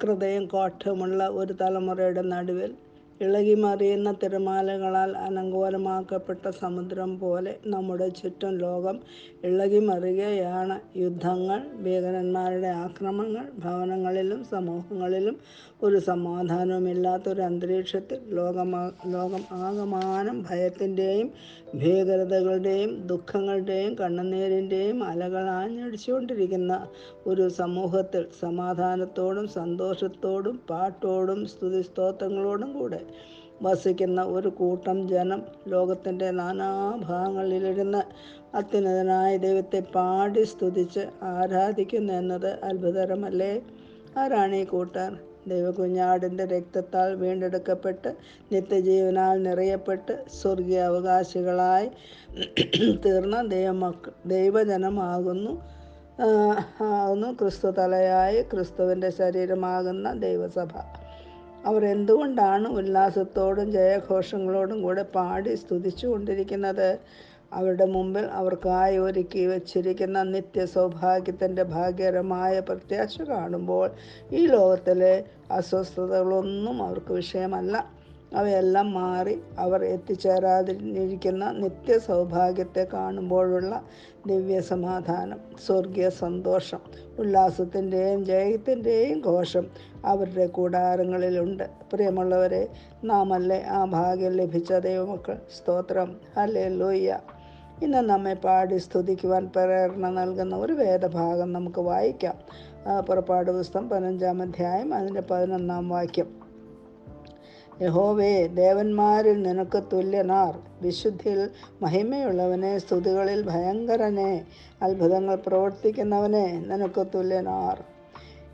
വക്രതയും കോട്ടമുള്ള ഒരു തലമുറയുടെ നടുവിൽ ഇളകിമറിയുന്ന തിരമാലകളാൽ അലങ്കോലമാക്കപ്പെട്ട സമുദ്രം പോലെ നമ്മുടെ ചുറ്റും ലോകം ഇളകിമറിയുകയാണ്. യുദ്ധങ്ങൾ ഭീകരന്മാരുടെ ആക്രമണങ്ങൾ ഭവനങ്ങളിലും സമൂഹങ്ങളിലും ഒരു സമാധാനവുമില്ലാത്തൊരു അന്തരീക്ഷത്തിൽ ലോകമാ ലോകം ആകമാനം ഭയത്തിന്റെയും ഭീകരതകളുടെയും ദുഃഖങ്ങളുടെയും കണ്ണുനീരിന്റെയും അലകൾ ആഞ്ഞടിച്ചുകൊണ്ടിരിക്കുന്ന ഒരു സമൂഹത്തിൽ സമാധാനത്തോടും സന്തോഷത്തോടും പാട്ടോടും സ്തുതി സ്തോത്രങ്ങളോടും കൂടെ വസിക്കുന്ന ഒരു കൂട്ടം ജനം ലോകത്തിന്റെ നാനാഭാഗങ്ങളിലിരുന്ന് അത്യുന്നതനായ ദൈവത്തെ പാടി സ്തുതിച്ച് ആരാധിക്കുന്നു എന്നത് അത്ഭുതകരമല്ലേ? ആരാണ് ഈ കൂട്ടർ? ദൈവകുഞ്ഞാടിന്റെ രക്തത്താൽ വീണ്ടെടുക്കപ്പെട്ട് നിത്യജീവനാൽ നിറയപ്പെട്ട് സ്വർഗീയ അവകാശികളായി തീർന്ന ദൈവമക്ക ദൈവജനമാകുന്നു. ആകുന്നു ക്രിസ്തു തലയായി ക്രിസ്തുവിന്റെ ശരീരമാകുന്ന ദൈവസഭ. അവർ എന്തുകൊണ്ടാണ് ഉല്ലാസത്തോടും ജയഘോഷങ്ങളോടും കൂടെ പാടി സ്തുതിച്ചു കൊണ്ടിരിക്കുന്നത് അവരുടെ മുമ്പിൽ അവർക്കായി ഒരുക്കി വച്ചിരിക്കുന്ന നിത്യ സൗഭാഗ്യത്തിന്റെ ഭാഗ്യകരമായ പ്രത്യാശ കാണുമ്പോൾ ഈ ലോകത്തിലെ അസ്വസ്ഥതകളൊന്നും അവർക്ക് വിഷയമല്ല. അവയെല്ലാം മാറി അവർ എത്തിച്ചേരാതിരിക്കുന്ന നിത്യ സൗഭാഗ്യത്തെ കാണുമ്പോഴുള്ള ദിവ്യ സമാധാനം സ്വർഗീയ സന്തോഷം ഉല്ലാസത്തിന്റെയും ജയത്തിന്റെയും ഘോഷം അവരുടെ കൂടാരങ്ങളിലുണ്ട്. പ്രിയമുള്ളവരെ നാമല്ലേ ആ ഭാഗ്യം ലഭിച്ച ദൈവമക്കൾ? സ്തോത്രം. അല്ലേ ലോയ്യ ഇന്ന് നമ്മെ പാടി സ്തുതിക്കുവാൻ പ്രേരണ നൽകുന്ന ഒരു വേദഭാഗം നമുക്ക് വായിക്കാം. പുറപ്പാട് പുസ്തകം പതിനഞ്ചാം അധ്യായം അതിന്റെ പതിനൊന്നാം വാക്യം. യഹോവേ ദേവന്മാരിൽ നിനക്ക് തുല്യനാർ. വിശുദ്ധിയിൽ മഹിമയുള്ളവനെ സ്തുതികളിൽ ഭയങ്കരനെ അത്ഭുതങ്ങൾ പ്രവർത്തിക്കുന്നവനെ നിനക്ക് തുല്യനാർ.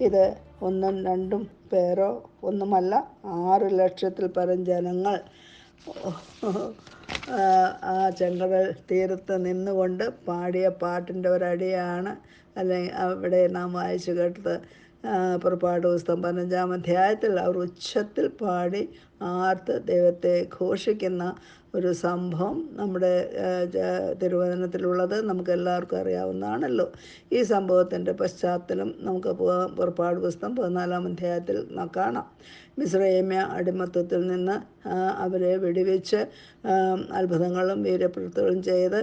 ഇത് ഒന്നും രണ്ടും പേരോ ഒന്നുമല്ല ആറ് ലക്ഷത്തിൽ പരം ജനങ്ങൾ. ആ, ചെങ്കടൽ തീരത്ത് നിന്നുകൊണ്ട് പാടിയ പാട്ടിന്റെ ഒരടിയാണ് അല്ലെങ്കിൽ അവിടെ നാം വായിച്ചു കേട്ടത്. പുറപ്പാട് പുസ്തകം പതിനഞ്ചാം അധ്യായത്തിൽ അവർ ഉച്ചത്തിൽ പാടി ആർത്ത് ദൈവത്തെ ഘോഷിക്കുന്ന ഒരു സംഭവം നമ്മുടെ തിരുവചനത്തിലുള്ളത് നമുക്ക് എല്ലാവർക്കും അറിയാവുന്നതാണല്ലോ. ഈ സംഭവത്തിന്റെ പശ്ചാത്തലം നമുക്ക് പുറപ്പാട് പുസ്തകം പതിനാലാം അധ്യായത്തിൽ കാണാം. മിശ്രയമ്യ അടിമത്തത്തിൽ നിന്ന് അവരെ വെടിവെച്ച് അത്ഭുതങ്ങളും വീരപ്രവൃത്തികളും ചെയ്ത്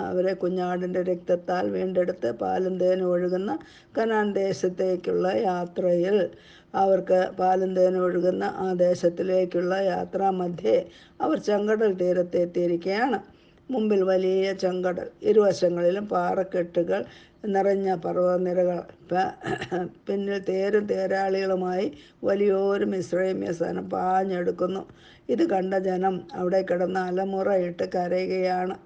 അവരെ കുഞ്ഞാടിന്റെ രക്തത്താൽ വീണ്ടെടുത്ത് പാലും തേനും ഒഴുകുന്ന കനാൻ ദേശത്തേക്കുള്ള യാത്രയിൽ അവർക്ക് പാലും തേനും ഒഴുകുന്ന ആ ദേശത്തിലേക്കുള്ള യാത്രാമധ്യേ അവർ ചെങ്കടൽ തീരത്തെത്തിയിരിക്കുകയാണ്. മുമ്പിൽ വലിയ ചെങ്കടൽ. ഇരുവശങ്ങളിലും പാറക്കെട്ടുകൾ നിറഞ്ഞ പർവതനിരകൾ. പിന്നിൽ തേരും തേരാളികളുമായി വലിയൊരു മിശ്രമ്യ സ്ഥാനം പാഞ്ഞെടുക്കുന്നു. ഇത് കണ്ട ജനം അവിടെ കിടന്ന് അലമുറയിട്ട് കരയുകയാണ്.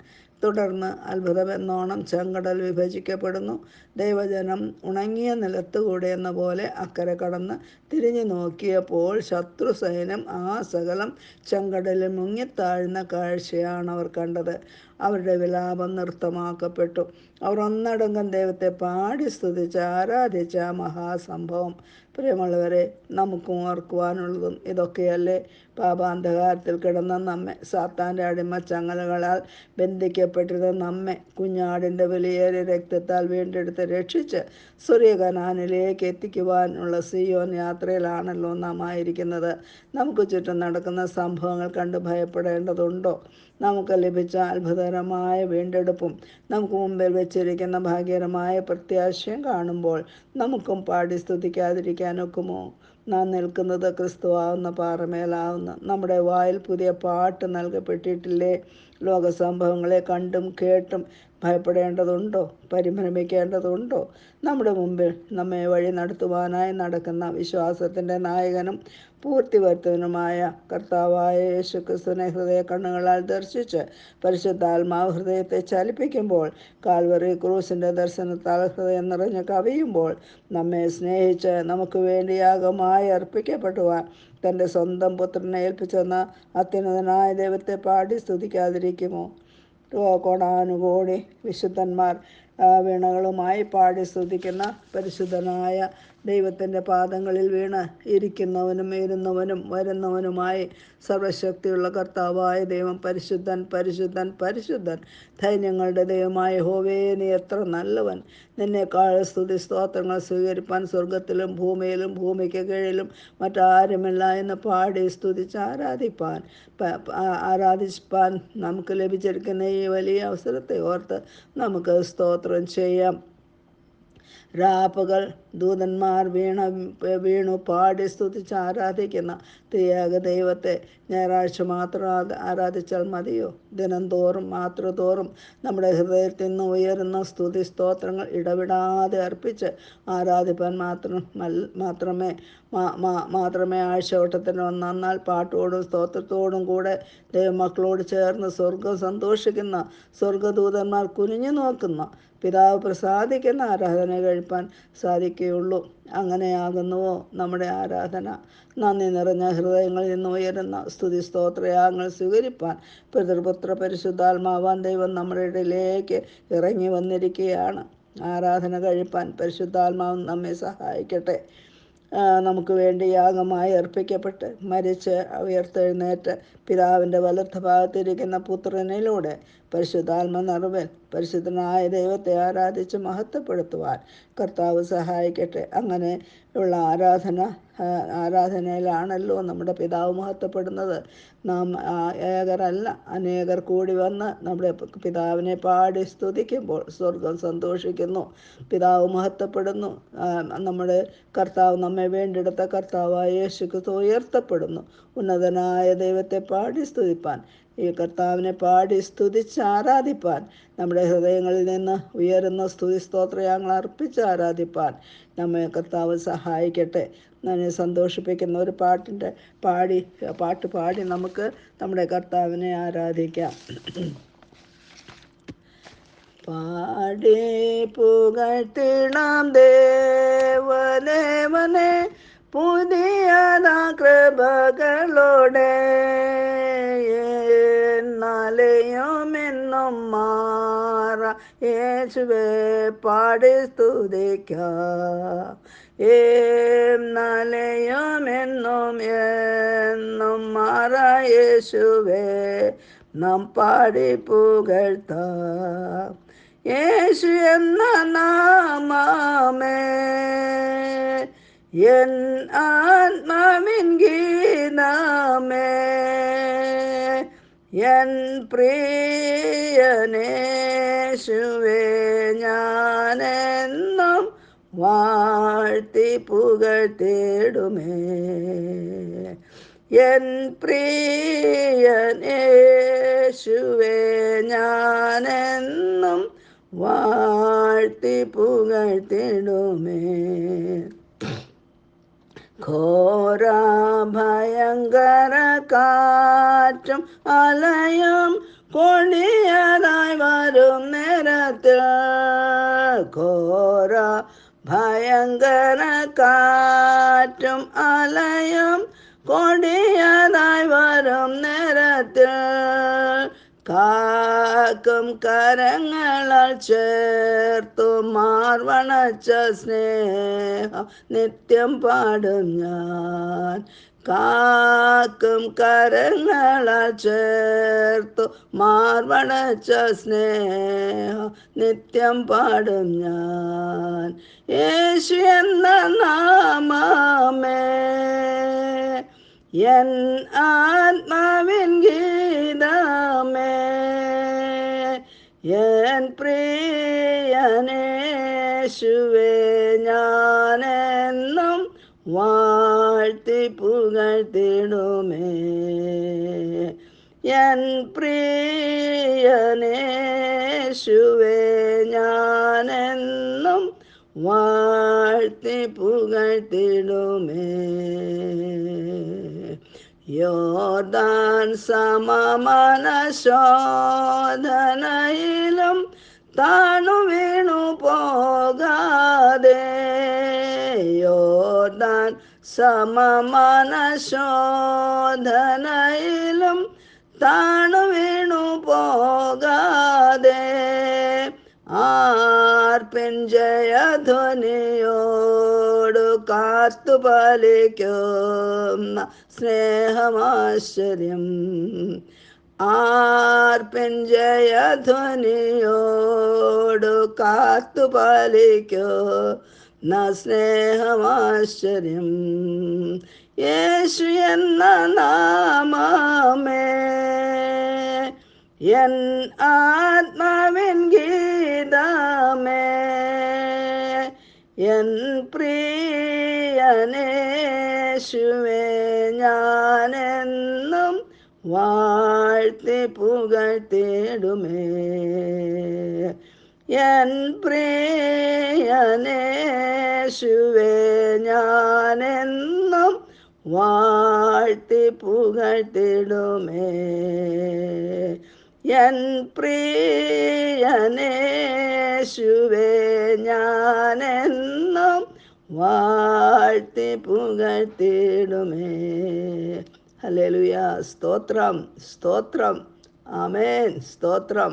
തുടർന്ന് അത്ഭുതമെന്നോണം ചെങ്കടൽ വിഭജിക്കപ്പെടുന്നു. ദൈവജനം ഉണങ്ങിയ നിലത്തുകൂടെ എന്ന പോലെ അക്കരെ കടന്ന് തിരിഞ്ഞു നോക്കിയപ്പോൾ ശത്രു സൈന്യം ആ സകലം ചെങ്കടലിൽ മുങ്ങിത്താഴ്ന്ന കാഴ്ചയാണ് അവർ കണ്ടത്. അവരുടെ വിലാപം നൃത്തമാക്കപ്പെട്ടു അവർ ഒന്നടങ്കം ദൈവത്തെ പാടി സ്തുതിച്ച് ആരാധിച്ച മഹാസംഭവം. പ്രിയമുള്ളവരെ നമുക്കും ഓർക്കുവാനുള്ളതും ഇതൊക്കെയല്ലേ. പാപാന്ധകാരത്തിൽ കിടന്ന നമ്മെ സാത്താന്റെ അടിമ ചങ്ങലകളാൽ ബന്ധിക്കപ്പെട്ടിരുന്ന നമ്മെ കുഞ്ഞാടിന്റെ വിലയേറിയ രക്തത്താൽ വീണ്ടെടുത്ത് രക്ഷിച്ച് സൂര്യകനാനിലേക്ക് എത്തിക്കുവാനുള്ള സിയോൻ യാത്രയിലാണല്ലോ നാം ആയിരിക്കുന്നത്. നമുക്ക് ചുറ്റും നടക്കുന്ന സംഭവങ്ങൾ കണ്ട് ഭയപ്പെടേണ്ടതുണ്ടോ? നമുക്ക് ലഭിച്ച അത്ഭുതകരമായ വീണ്ടെടുപ്പും നമുക്ക് മുമ്പിൽ വെച്ചിരിക്കുന്ന ഭാഗ്യകരമായ പ്രത്യാശയും കാണുമ്പോൾ നമുക്കും പാടി സ്തുതിക്കാതിരിക്കാനൊക്കുമോ? നാം നിൽക്കുന്നത് ക്രിസ്തുവാവുന്ന പാറമേലാവുന്ന നമ്മുടെ വായിൽ പുതിയ പാട്ട് നൽകപ്പെട്ടിട്ടില്ലേ? ലോക സംഭവങ്ങളെ കണ്ടും കേട്ടും ഭയപ്പെടേണ്ടതുണ്ടോ? പരിഭ്രമിക്കേണ്ടതുണ്ടോ? നമ്മുടെ മുമ്പിൽ നമ്മെ വഴി നടത്തുവാനായി നടക്കുന്ന വിശ്വാസത്തിന്റെ നായകനും പൂർത്തിവർത്തനുമായ കർത്താവായ യേശു ക്രിസ്തുവിനെ ഹൃദയ കണ്ണുകളാൽ ദർശിച്ച് പരിശുദ്ധാത്മാവ് ഹൃദയത്തെ ചലിപ്പിക്കുമ്പോൾ കാൽവറി ക്രൂസിന്റെ ദർശനത്താൽ ഹൃദയം നിറഞ്ഞ് കവിയുമ്പോൾ നമ്മെ സ്നേഹിച്ച് നമുക്ക് വേണ്ടി യാഗമായി അർപ്പിക്കപ്പെടുവാൻ തന്റെ സ്വന്തം പുത്രനെ ഏൽപ്പിച്ചെന്ന അത്യുന്നതനായ ദൈവത്തെ പാടി സ്തുതിക്കാതിരിക്കുമോ? കോടാനുകോടി വിശുദ്ധന്മാർ വീണകളുമായി പാടി സ്തുതിക്കുന്ന പരിശുദ്ധനായ ദൈവത്തിന്റെ പാദങ്ങളിൽ വീണ് ഇരിക്കുന്നവനും ഇരുന്നവനും വരുന്നവനുമായി സർവശക്തിയുള്ള കർത്താവായ ദൈവം പരിശുദ്ധൻ പരിശുദ്ധൻ പരിശുദ്ധൻ. ധൈന്യങ്ങളുടെ ദൈവമായ ഹോവേ നീ എത്ര നല്ലവൻ. നിന്നേക്കാൾ സ്തുതി സ്തോത്രങ്ങൾ സ്വീകരിപ്പാൻ സ്വർഗത്തിലും ഭൂമിയിലും ഭൂമിക്ക് കീഴിലും മറ്റാരുമില്ല എന്ന് പാടി സ്തുതിച്ച് ആരാധിപ്പാൻ ആരാധിപ്പാൻ നമുക്ക് ലഭിച്ചിരിക്കുന്ന ഈ വലിയ അവസരത്തെ ഓർത്ത് നമുക്ക് സ്തോത്രം ചെയ്യാം. രാപ്പകൽ ദൂതന്മാർ വീണ വീണു പാടി സ്തുതിച്ച് ആരാധിക്കുന്ന ത്രിയേക ദൈവത്തെ ഞായറാഴ്ച മാത്രം ആരാധിച്ചാൽ മതിയോ? ദിനം തോറും മാത്ര തോറും നമ്മുടെ ഹൃദയത്തിൽ നിന്ന് ഉയരുന്ന സ്തുതി സ്തോത്രങ്ങൾ ഇടവിടാതെ അർപ്പിച്ച് ആരാധിപ്പാൻ മാത്രം മാത്രമേ മാത്രമേ ആഴ്ചവട്ടത്തിന് വന്നാൽ പാട്ടോടും സ്തോത്രത്തോടും കൂടെ ദൈവമക്കളോട് ചേർന്ന് സ്വർഗം സന്തോഷിക്കുന്ന സ്വർഗദൂതന്മാർ കുനിഞ്ഞു നോക്കുന്ന പിതാവ് പ്രസാദിക്കുന്ന ആരാധന കഴിപ്പാൻ സാധിക്കുകയുള്ളൂ. അങ്ങനെയാകുന്നുവോ നമ്മുടെ ആരാധന? നന്ദി നിറഞ്ഞ ഹൃദയങ്ങളിൽ നിന്ന് ഉയരുന്ന സ്തുതി സ്തോത്രയാഗങ്ങൾ സ്വീകരിപ്പാൻ പിതൃപുത്ര പരിശുദ്ധാത്മാവാൻ ദൈവം നമ്മുടെ ഇടയിലേക്ക് ഇറങ്ങി വന്നിരിക്കുകയാണ്. ആരാധന കഴിപ്പാൻ പരിശുദ്ധാത്മാവ് നമ്മെ സഹായിക്കട്ടെ. നമുക്ക് വേണ്ടി യാഗമായി അർപ്പിക്കപ്പെട്ട് മരിച്ച് ഉയർത്തെഴുന്നേറ്റ് പിതാവിന്റെ വലത്ത ഭാഗത്തിരിക്കുന്ന പുത്രനിലൂടെ പരിശുദ്ധാത്മ നിറവിൽ പരിശുദ്ധനായ ദൈവത്തെ ആരാധിച്ച് മഹത്വപ്പെടുത്തുവാൻ കർത്താവ് സഹായിക്കട്ടെ. അങ്ങനെ ഉള്ള ആരാധന ആരാധനയിലാണല്ലോ നമ്മുടെ പിതാവ് മഹത്വപ്പെടുന്നത്. നാം ഏകരല്ല അനേകർ കൂടി വന്ന് നമ്മുടെ പിതാവിനെ പാടി സ്തുതിക്കുമ്പോൾ സ്വർഗം സന്തോഷിക്കുന്നു. പിതാവ് മഹത്വപ്പെടുന്നു. നമ്മുടെ കർത്താവ് നമ്മെ വേണ്ടെടുത്ത കർത്താവായ യേശുക്ക് ഉയർത്തപ്പെടുന്നു. ഉന്നതനായ ദൈവത്തെ പാടി സ്തുതിപ്പാൻ ഈ കർത്താവിനെ പാടി സ്തുതിച്ച് ആരാധിപ്പാൻ. നമ്മുടെ ഹൃദയങ്ങളിൽ നിന്ന് ഉയരുന്ന സ്തുതി സ്തോത്രയാങ്ങൾ അർപ്പിച്ച് ആരാധിപ്പാൻ. നമ്മെ കർത്താവ് സഹായിക്കട്ടെ. നമ്മെ സന്തോഷിപ്പിക്കുന്ന ഒരു പാട്ടിന്റെ പാടി പാട്ട് പാടി നമുക്ക് നമ്മുടെ കർത്താവിനെ ആരാധിക്കാം. പാടി പുകട്ടിണം ദേവനെ മനെ പുതിയ കൃപകളോടെ. എന്നാലെയും എന്നും മാറ യേശുവെ പാടി സ്തുതിക്കാം. എന്നാലെയും എന്നും മാറ യേശുവെ നാം പാടി പുകഴ്ത്താം. യേശു എന്ന നാമമേ എൻ ആത്മാവിൻ ഗീതമേ. എൻ പ്രിയനേശുവേ ഞാനെന്നും വാഴ്ത്തി പുകഴ്ത്തിടുമേ എൻ പ്രിയനേശുവേ ഞാനെന്നും വാഴ്ത്തി പുകഴ്ത്തിടുമേ கோராபயங்கர காற்றும் அலையும் கொடியதாய் வரும் நேரத்தில். கோரா பயங்கர காற்றும் அலையும் கொடியதாய் வரும் நேரத்தில். കാക്കും കരങ്ങളാൽ ചേർത്തു മാർവണച്ച സ്നേഹം നിത്യം പാടും ഞാൻ. കാക്കും കരങ്ങളാൽ ചേർത്തു മാർവണച്ച സ്നേഹം നിത്യം പാടും ഞാൻ. യേശു എന്ന നാമമേ എൻ ആത്മാവിൻ ഗീതമേ എൻ പ്രിയനേശുവേ ഞാനെന്നും വാഴ്ത്തി പുകഴ്ത്തിടുമേ. എൻ പ്രിയനേശുവേ ഞാനെന്നും വാഴ്ത്തി പുകഴ്ത്തിടുമേ. യോദാൻ സമമന ശോധനയിലും താണു വീണു പോകാതെ. യോദാൻ സമമന ശോധനയിലും താണു വീണു പോകാതെ. ആർപ്പിൻ ജയധ്വനിയോടു കാത്തു പാലിക്കുന്ന സ്നേഹമാശ്ചര്യം. ആർപ്പിഞ്ചയധ്വനിയോടു കാത്തു പാലിക്കോ ന സ്നേഹമാശ്ചര്യം. യേശു എന്ന നാമമേ. എൻ ആത്മാവിൻ ഗീതമേ. എൻ പ്രിയനേശുവേ. വാഴ്ത്തി തേടുമേ എൻ പ്രിയനേശുവേ ഞാനെന്നും വാഴ്ത്തി പുകഴ്ത്തിടുമേ എൻ പ്രിയനേശുവേ ഞാനെന്നും വാഴ്ത്തി പുകഴ്ത്തിടുമേ ഹല്ലേലൂയ സ്തോത്രം സ്തോത്രം ആമേൻ സ്തോത്രം